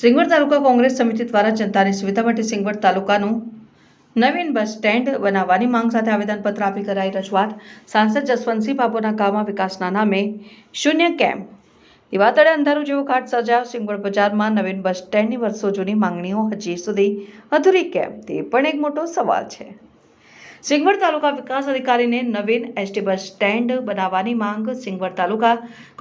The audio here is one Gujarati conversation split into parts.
સિંગવડ તાલુકા કોંગ્રેસ સમિતિ દ્વારા જનતાની સુવિધા માટે સિંગવડ તાલુકાનું નવીન બસ સ્ટેન્ડ બનાવવાની માંગ સાથે આવેદનપત્ર આપી કરાઈ રજૂઆત. સાંસદ જસવંતસિંહ બાબુના ગામમાં વિકાસના નામે શૂન્ય કેમ્પ. દિવાતળે અંધારું જેવો ઘાટ સર્જાયો. સિંગવડ બજારમાં નવીન બસ સ્ટેન્ડની વર્ષો જૂની માંગણીઓ હજી સુધી અધૂરી કેમ? તે પણ એક મોટો સવાલ છે. સિંગવડ તાલુકા વિકાસ અધિકારીને નવીન એસટી બસ સ્ટેન્ડ બનાવવાની માંગ. સિંગવડ તાલુકા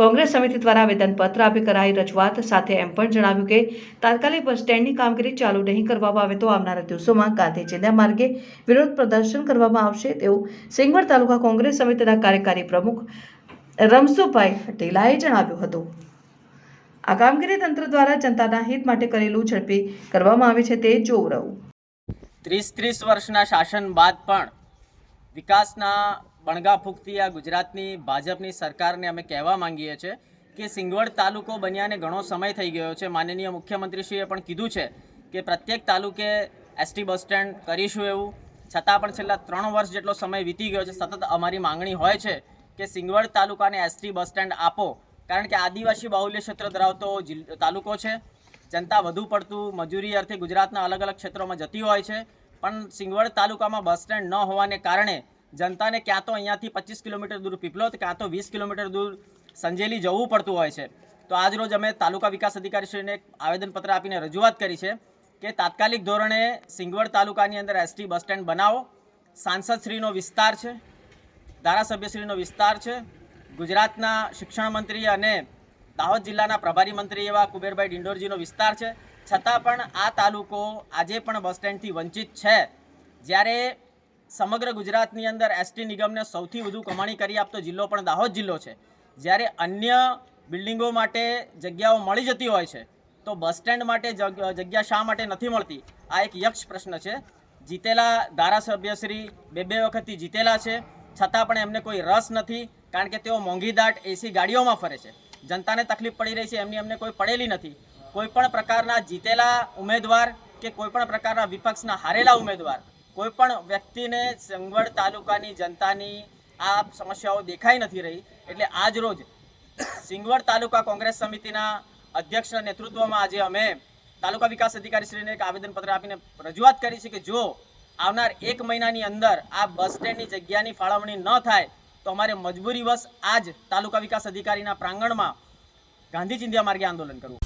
કોંગ્રેસ સમિતિ દ્વારા આવેદનપત્ર આપી કરાઈ રજૂઆત. સાથે એમ પણ જણાવ્યું કે, તાત્કાલિક બસ સ્ટેન્ડની કામગીરી ચાલુ નહીં કરવામાં આવે તો આવનારા દિવસોમાં ગાંધી ચિંધ્યા માર્ગે વિરોધ પ્રદર્શન કરવામાં આવશે તેવું સિંગવડ તાલુકા કોંગ્રેસ સમિતિના કાર્યકારી પ્રમુખ રમસુભાઈ ઢીલાએ જણાવ્યું હતું. આ કામગીરી તંત્ર દ્વારા જનતાના હિત માટે કરેલું ઝડપી કરવામાં આવે છે તે જોવું રહ્યું. ત્રીસ ત્રીસ વર્ષના શાસન બાદ પણ વિકાસના બણગા ફૂંકતી આ ગુજરાતની, ભાજપની સરકારને અમે કહેવા માંગીએ છીએ કે સિંગવડ તાલુકો બન્યાને ઘણો સમય થઈ ગયો છે. માનનીય મુખ્યમંત્રીશ્રીએ પણ કીધું છે કે પ્રત્યેક તાલુકે એસટી બસ સ્ટેન્ડ કરીશું એવું. છતાં પણ છેલ્લા ત્રણ વર્ષ જેટલો સમય વીતી ગયો છે. સતત અમારી માંગણી હોય છે કે સિંગવડ તાલુકાને એસટી બસ સ્ટેન્ડ આપો. કારણ કે આદિવાસી બાહુલ્ય ક્ષેત્ર ધરાવતો તાલુકો છે. જનતા વધુ પડતું મજૂરી અર્થે ગુજરાતના અલગ અલગ ક્ષેત્રોમાં જતી હોય છે. પણ સિંગવડ તાલુકામાં બસ સ્ટેન્ડ ન હોવાને કારણે જનતાને ક્યાં તો અહીંયાથી પચીસ કિલોમીટર દૂર પીપલોદ, ક્યાં તો વીસ કિલોમીટર દૂર સંજેલી જવું પડતું હોય છે. તો આજ રોજ અમે તાલુકા વિકાસ અધિકારીશ્રીને એક આવેદનપત્ર આપીને રજૂઆત કરી છે કે તાત્કાલિક ધોરણે સિંગવડ તાલુકાની અંદર એસટી બસ સ્ટેન્ડ બનાવો. સાંસદશ્રીનો વિસ્તાર છે, ધારાસભ્યશ્રીનો વિસ્તાર છે. ગુજરાતના શિક્ષણ મંત્રી અને દાહોદ જિલ્લાના પ્રભારી મંત્રી એવા કુબેરભાઈ ડિંડોરજીનો વિસ્તાર છે. છતાં પણ આ તાલુકો આજે પણ બસ સ્ટેન્ડથી વંચિત છે. જ્યારે સમગ્ર ગુજરાતની અંદર એસટી નિગમને સૌથી વધુ કમાણી કરી આપતો જિલ્લો પણ દાહોદ જિલ્લો છે. જ્યારે અન્ય બિલ્ડિંગો માટે જગ્યાઓ મળી જતી હોય છે, તો બસ સ્ટેન્ડ માટે જગ્યા શા માટે નથી મળતી? આ એક યક્ષ પ્રશ્ન છે. જીતેલા ધારાસભ્યશ્રી બે બે વખતથી જીતેલા છે. છતાં પણ એમને કોઈ રસ નથી, કારણ કે તેઓ મોંઘીદાટ એસી ગાડીઓમાં ફરે છે. જનતાને તકલીફ પડી રહી છે, એમની અમને કોઈ પડેલી નથી. કોઈ પણ પ્રકારના જીતેલા ઉમેદવાર કે કોઈ પણ પ્રકારના વિપક્ષના હારેલા ઉમેદવાર, કોઈ પણ વ્યક્તિને સંગવડ તાલુકાની જનતાની આ સમસ્યાઓ દેખાઈ નથી રહી, એટલે આજ રોજ સિંગવડ તાલુકા કોંગ્રેસ સમિતિના અધ્યક્ષના નેતૃત્વમાં આજે અમે તાલુકા વિકાસ અધિકારીશ્રીને એક આવેદનપત્ર આપીને રજૂઆત કરી છે કે જો આવનાર એક મહિનાની અંદર આ બસ સ્ટેન્ડની જગ્યાની ફાળવણી ન થાય તો અમારે મજબૂરીવશ આજ તાલુકા વિકાસ અધિકારીના પ્રાંગણમાં ગાંધી ચિંધ્યા માર્ગે આંદોલન કરવું.